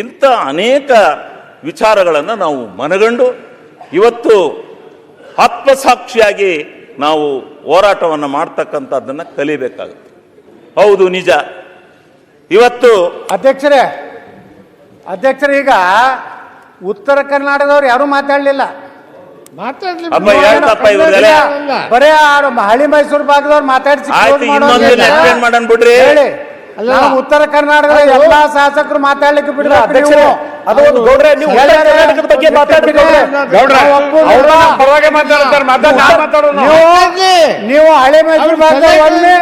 ಇಂಥ ಅನೇಕ ವಿಚಾರಗಳನ್ನು ನಾವು ಮನಗಂಡು ಇವತ್ತು ಆತ್ಮಸಾಕ್ಷಿಯಾಗಿ ನಾವು ಹೋರಾಟವನ್ನು ಮಾಡ್ತಕ್ಕಂಥದ್ದನ್ನು ಕಲಿಬೇಕಾಗುತ್ತೆ. ಹೌದು ನಿಜ. ಇವತ್ತು ಅಧ್ಯಕ್ಷರೇ ಅಧ್ಯಕ್ಷರೇ ಈಗ ಉತ್ತರ ಕರ್ನಾಟಕದವ್ರು ಯಾರು ಮಾತಾಡಲಿಲ್ಲ. ಬರೇ ಹಳಿ ಮೈಸೂರು ಭಾಗದವ್ರು ಮಾತಾಡಿಸಿ ಮಾಡೋಣ ಬಿಡ್ರಿ. ಹೇಳಿ. ನಾವು ಉತ್ತರ ಕರ್ನಾಟಕದ ಎಲ್ಲಾ ಶಾಸಕರು ಮಾತಾಡ್ಲಿಕ್ಕೆ ಬಿಡ್ರಿ ಅಧ್ಯಕ್ಷರೇ, ಅದು ಒಂದು ಗೌಡ್ರೆ, ನೀವು ಉತ್ತರ ಕರ್ನಾಟಕದ ಬಗ್ಗೆ ಮಾತಾಡ್ಬೇಕು ಗೌಡ್ರೆ. ಗೌಡ್ರೆ, ಅವ್ರು ನಮ್ಮ ಪರವಾಗಿ ಮಾತಾಡ್ತಾರೆ, ಮಾತಾಡ್- ನಾನ್ ಮಾತಾಡೋಣ. ನೀವು. ಹಳೆ ಮೈಸೂರು ಭಾಗದಲ್ಲಿ ಒಮ್ಮೆ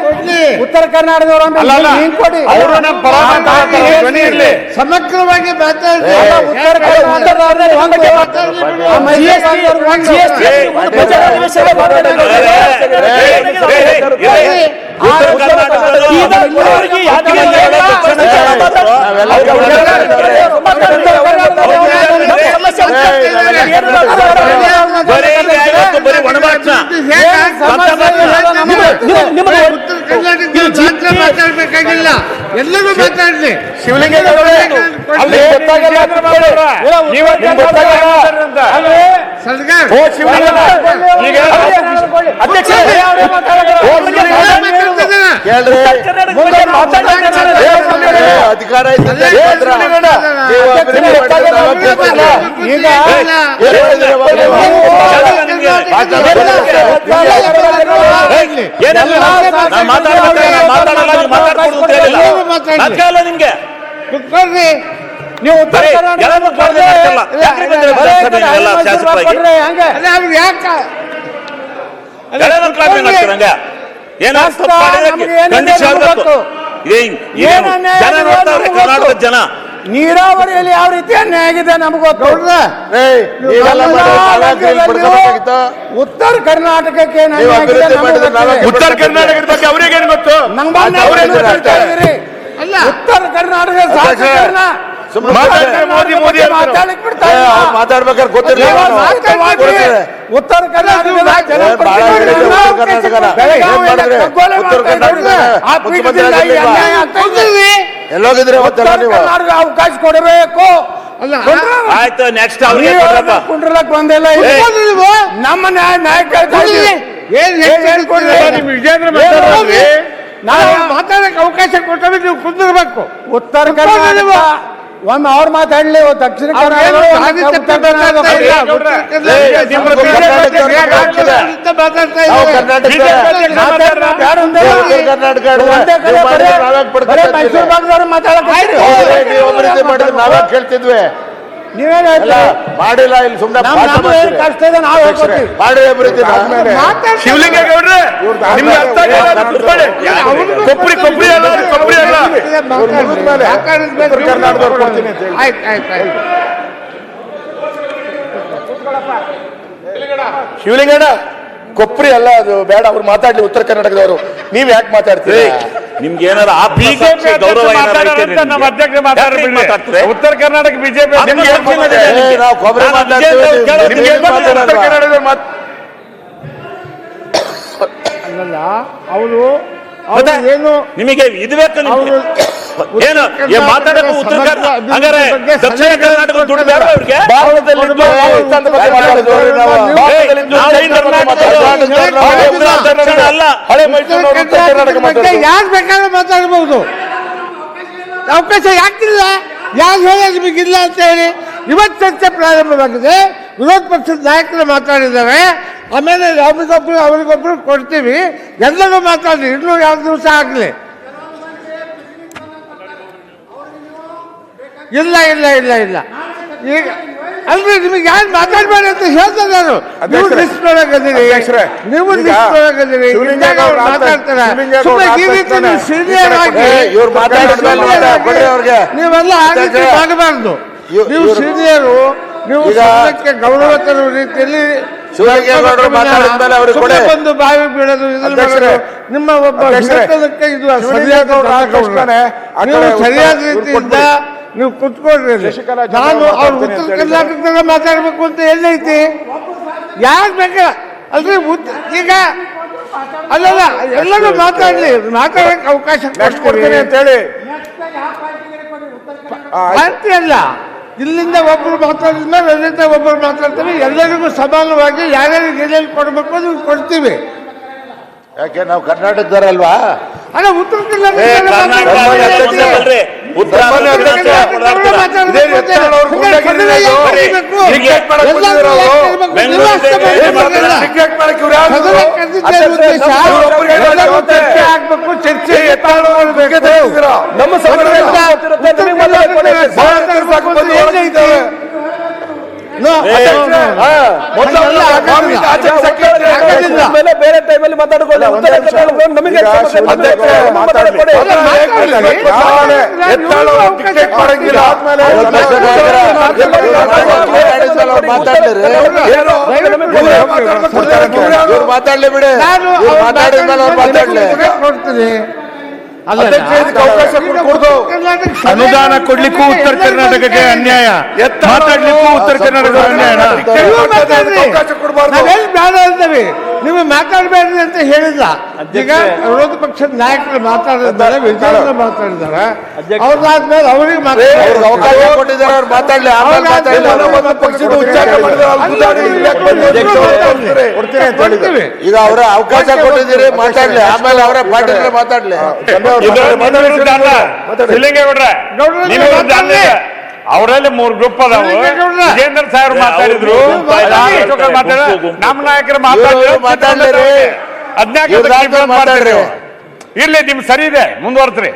ಉತ್ತರ ಕರ್ನಾಟಕದವ್ರು ಒಮ್ಮೆ ಅಲ್ಲ, ಅಲ್ಲ. ಕೊಡಿ. ಅವರು ನಮ್ಮ ಪರವಾಗಿ ಮಾತಾಡ್ತಾರೆ, ಧ್ವನಿ ಇರ್ಲಿ. ಸಮಗ್ರವಾಗಿ ಮಾತಾಡ್ತೀವಿ ಉತ್ತರ ಕರ್ನಾಟಕದವ್ರು ಕರ್ನಾಟಕದವರು ಇದುವರೆಗೆ ಯಾಕೆ ಬಂದಿಲ್ಲ? ಬರೀ ಈಗ ಇವತ್ತು ಬರೀ ಒಣಭಾಷಣ ಹೇಗೆ ಸಮಸ್ಯೆ ಇಲ್ಲ ನಮಗೆ. ನಿಮಗೆ ಉತ್ತರ ಕರ್ನಾಟಕದಲ್ಲಿ ಮಾತ್ರ ಮಾತಾಡ್ಬೇಕಾಗಿಲ್ಲ ಎಲ್ಲರೂ ಮಾತಾಡ್ಲಿ ಶಿವಲಿಂಗೇಗೌಡರೇ, ಅಧಿಕಾರ ಮಾತಾಡಲ್ಲ ನಿಮ್ಗೆ ಕುತ್ಕೊಳ್ರಿ ನೀವು ಉತ್ತರ ಕರ್ನಾಟಕ ಎಲ್ಲರೂ ಮಾಡ್ತೀರ ಹಂಗ? ಏನೋ ಜನ ನೋಡ್ತಾವ್ರೆ ಕರ್ನಾಟಕದ ಜನ. ನೀರಾವರಿಯಲ್ಲಿ ಯಾವ ರೀತಿ ಅನ್ಯಾಯ ಆಗಿದೆ. ಉತ್ತರ ಕರ್ನಾಟಕಕ್ಕೆ. ಉತ್ತರ ಕರ್ನಾಟಕದ ಬಗ್ಗೆ ಅವ್ರಿಗೇನು ಗೊತ್ತು? ಉತ್ತರ ಕರ್ನಾಟಕ ಮಾತಾಡ್ಬೇಕಾದ್ರೆ ಗೊತ್ತಿರ್ಲಿಲ್ಲ. ಉತ್ತರ ಆಗಿರ್ಲಿಲ್ವಾ? ಎಲ್ಲೋಗಿದ್ರಿ ಅವತ್ತೆಲ್ಲ ಉತ್ತರ ನೀವು. ಕರ್ನಾಟಕ ಅವಕಾಶ ಕೊಡಬೇಕು. ಅಲ್ಲ ಆಯ್ತು ನೆಕ್ಸ್ಟ್ ಕುಂಡ್ರಲಕ್ ಬಂದಿಲ್ಲ. ನಮ್ಮ ನಾಯಕ ವಿಜೇಂದ್ರ ಮಾತಾಡಕ್ಕೆ ಅವಕಾಶ ಕೊಟ್ಟರೆ ನೀವು ಕುಂದಿರ್ಬೇಕು. ಉತ್ತರ ಕರ್ನಾಟಕ ಒಮ್ಮೆ ಅವ್ರು ಮಾತಾಡ್ಲಿ ದಕ್ಷಿಣ ಕರ್ನಾಟಕ ಕೇಳ್ತಿದ್ವಿ. ನೀವೇನ್ ಎಲ್ಲ ಹೇಳ್ತೀರಿ? ಮಾಡಿಲ್ಲ ಇಲ್ಲಿ ಸುಮ್ಮನೆ ಏನ್ ಕಷ್ಟ ಇದೆ ನಾವು ಹೇಳ್ಕೊತೀವಿ ಮಾಡಿ ಅಭಿವೃದ್ಧಿ ಮಾತಾಡ್ತಾ ಶಿವಲಿಂಗೇಗೌಡ್ರೆ ನಿಮ್ಗೆ ಅರ್ಥ ಆಗಿಲ್ಲ ಕೂತ್ಕೊಳ್ಳಿ. ಕೊಬ್ಬರಿ ಕೊಬ್ಬರಿ ಅಲ್ಲ ಅದು ಕೊಬ್ಬರಿ ಅಲ್ಲ. ಮಾತಾಡ್ರಿ. ಮಾತಾಡಿದ್ಮೇಲೆ ಉತ್ತರ ಕರ್ನಾಟಕದವ್ರು ಕೊಡ್ತೀನಿ ಅಂತ ಹೇಳಿ. ಆಯ್ತು ಆಯ್ತು ಆಯ್ತು. ಶಿವಲಿಂಗಣ್ಣ ಕೊಪ್ರಿ ಅಲ್ಲ ಅದು ಬೇಡ. ಅವ್ರು ಮಾತಾಡ್ಲಿ ಉತ್ತರ ಕರ್ನಾಟಕದವರು. ನೀವ್ ಯಾಕೆ ಮಾತಾಡ್ತೀರಿ? ನಿಮ್ಗೆ ಏನಾರ ಬಿಜೆಪಿ ಗೌರವ ನಮ್ಮ? ಅಧ್ಯಕ್ಷ ಮಾತಾಡ್ತೀರಿ? ಉತ್ತರ ಕರ್ನಾಟಕ ಬಿಜೆಪಿ ನಿಮ್ಗೆ ಮತ್ತೆ ಏನು ನಿಮಗೆ ಇದು ಬೇಕು ನಿಮ್ಗೆ? ಏನು? ಮಾತಾಡಕ್ಕೆ ಉತ್ತರ ಹಂಗಾರೆ ದಕ್ಷಿಣ ಕರ್ನಾಟಕ ದುಡ್ಡು ಬೇಡ ಅವ್ರಿಗೆ? ದಕ್ಷಿಣ ಅಲ್ಲ ಹಳೆ ಮೈಸೂರು. ಯಾರು ಬೇಕಾದ್ರೂ ಮಾತಾಡಬಹುದು ಅವಕಾಶ ಯಾಕಿಲ್ಲ? ಯಾರು ಹೇಳಿ ನಿಮಗಿಲ್ಲ ಅಂತ ಹೇಳಿ. ಇವತ್ತು ಚರ್ಚೆ ಪ್ರಾರಂಭವಾಗಿದೆ. ವಿರೋಧ ಪಕ್ಷದ ನಾಯಕರು ಮಾತಾಡಿದ್ದಾರೆ. ಆಮೇಲೆ ಅವ್ರಿಗೊಬ್ರು ಅವ್ರಿಗೊಬ್ರು ಕೊಡ್ತೀವಿ. ಎಲ್ಲರೂ ಮಾತಾಡಿ ಇನ್ನೂ ಎರಡು ದಿವಸ ಆಗಲಿ. ಇಲ್ಲ ಇಲ್ಲ ಇಲ್ಲ ಇಲ್ಲ. ಈಗ ಅಲ್ರಿ ನಿಮಗೆ ಯಾರು ಮಾತಾಡ್ಬೇಡಿ ಅಂತ ಹೇಳ್ತಾರೆ ನೀವು ಲಿಸ್ಟ್ ಒಳಗದಿರಿ ನೀವು ಲಿಸ್ಟ್ ಒಳಗದಿರಿ ಮಾತಾಡ್ತಾರೆ. ಸುಮ್ಮನೆ ಈ ರೀತಿ ನೀವು ಸೀನಿಯರ್ ಆಗಿ. ನೀವೆಲ್ಲ ಆಗಬಾರ್ದು ನೀವು ಸೀನಿಯರು ನೀವು ಸಮಾಜಕ್ಕೆ ಗೌರವ ತರುವ ರೀತಿಯಲ್ಲಿ ಶಿವಲಿಂಗೇಗೌಡರು ಅವ್ರಿಗೆ ಸುಮ್ಮನೆ ಬಂದು ಬಾವಿ ಬೀಳೋದು ಇದನ್ನ ಅಧ್ಯಕ್ಷರೇ, ಮಾಡೋದು. ನಿಮ್ಮ ಒಬ್ಬ ಅಧ್ಯಕ್ಷರೇ, ಹಿರಿತನಕ್ಕೆ ಇದು ಸರಿಯಾದ ಶಿವಲಿಂಗೇಗೌಡರು ಆದ ತಕ್ಷಣನೇ ಆ ನೀವು ಸರಿಯಾದ ಉತ್ತರ- ರೀತಿಯಿಂದ ನೀವು ಕುತ್ಕೊಳ್ರಿ ಇಲ್ಲಿ. ಶಶಿಕಲಾ ಜೊತೆ ನಾನು ಅವ್ರು ಮಾತಾಡ್ತೀನಿ ಉತ್ತರ ಅಂತ ಹೇಳಿದ್ರು. ಕರ್ನಾಟಕದಾಗ ಮಾತಾಡ್ಬೇಕು ಅಂತ ಎಲ್ಲೈತಿ. ಯಾರು ಬೇಕ? ಅಲ್ರಿ ಉತ್- ಈಗ ಅಲ್ಲಲ್ಲ ಎಲ್ಲರೂ ಮಾತಾಡ್ಲಿ. ಮಾತಾಡಕ್ಕೆ ಅವಕಾಶ ನೆಕ್ಸ್ಟ್ ಕೊಡ್ತೀನಿ ಅಂತ ಹೇಳಿ. ಪಾರ್ಟಿ ಅಲ್ಲ. ಇಲ್ಲಿಂದ ಒಬ್ರು ಮಾತಾಡಿದ್ಮೇಲೆ ಅಲ್ಲಿಂದ ಒಬ್ಬರು ಮಾತಾಡ್ತೀವಿ ಎಲ್ಲರಿಗೂ ಸಮಾನವಾಗಿ ಯಾರ್ಯಾರಿಗೆ ಏನೇನು ಕೊಡಬೇಕು ಅದು ಕೊಡ್ತೀವಿ. ಯಾಕೆ ನಾವು ಕರ್ನಾಟಕದವರಲ್ವಾ? ಅಲ್ಲ ಉತ್ತರ ಏ, ಆಗ್ಬೇಕು ಚರ್ಚೆ ನಮ್ಮ ಆಮೇಲೆ ಬೇರೆ ಟೈಮಲ್ಲಿ ಮಾತಾಡ್ಕೊಳ್ಳಿ. ನಮಗೆ. ಅಧ್ಯಕ್ಷ ಮಾತಾಡ್ಲಿ. ಬಿಡಿ ಮಾತಾಡಿದ್ಮೇಲೆ ಅವ್ರು ಮಾತಾಡ್ಲಿ ಅಧ್ಯಕ್ಷ ಅವಕಾಶ ಕೊಡ್ಕೊಡ್ದು. ಅನುದಾನ ಕೊಡ್ಲಿಕ್ಕೂ ಉತ್ತರ ಕರ್ನಾಟಕಕ್ಕೆ ಅನ್ಯಾಯ. ಮಾತಾಡ್ಲಿಕ್ಕೂ ಉತ್ತರ ಕರ್ನಾಟಕ ಅನ್ಯಾಯ. ಬೇಡ ನೀವು ಮಾತಾಡಬೇಡ್ರಿ ಅಂತ ಹೇಳಿಲ್ಲ. ಈಗ ವಿರೋಧ ಪಕ್ಷದ ನಾಯಕರು ಮಾತಾಡಿದ್ದಾರೆ ವಿಚಾರ ಮಾತಾಡಿದ್ದಾರೆ ಅವ್ರದಾದ್ಮೇಲೆ ಅವರಿಗೆ ಮಾತಾಡ್ಲಿ. ಮಾತಾಡ್ಲಿ. ಈಗ ಅವರ ಅವಕಾಶ ಕೊಟ್ಟಿದ್ದೀರಿ. ಮಾತಾಡ್ಲಿ. ಆಮೇಲೆ ಅವರೇ ಪಾಟೀಲ್ ಮಾತಾಡ್ಲಿ. ಇದು ಅವರಲ್ಲಿ ಮೂರ್ ಗ್ರೂಪ್ ಅದಾವ. ವಿಜೇಂದ್ರ ಸಾಹೇಬ್ ಮಾತಾಡಿದ್ರು. ನಮ್ಮ ನಾಯಕರು ಮಾತಾಡಿದ್ರು ರಾಜ್ಯದಲ್ಲಿ ಮಾತಾಡ್ರಿ. ಇರ್ಲಿ ನಿಮ್ ಸರಿ ಇದೆ. ಮುಂದುವರ್ತ್ರಿ.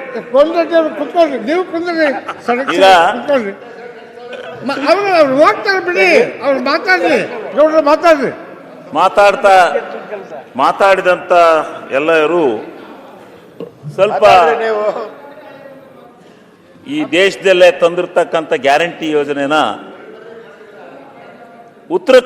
ನೀವು ಕುಂದ್ರಿ ಅವ್ರು ಅವ್ರು ಹೋಗ್ತಾರೆ ಬಿಡಿ. ಅವ್ರು ಮಾತಾಡ್ರಿ ಗೌಡ್ರು ಮಾತಾಡ್ರಿ ಮಾತಾಡ್ತಾ ಮಾತಾಡಿದಂತ ಎಲ್ಲರೂ ಸ್ವಲ್ಪ ನೀವು ಈ ದೇಶದಲ್ಲೇ ತಂದಿರ್ತಕ್ಕಂಥ ಗ್ಯಾರಂಟಿ ಯೋಜನೆನ ಉತ್ತರ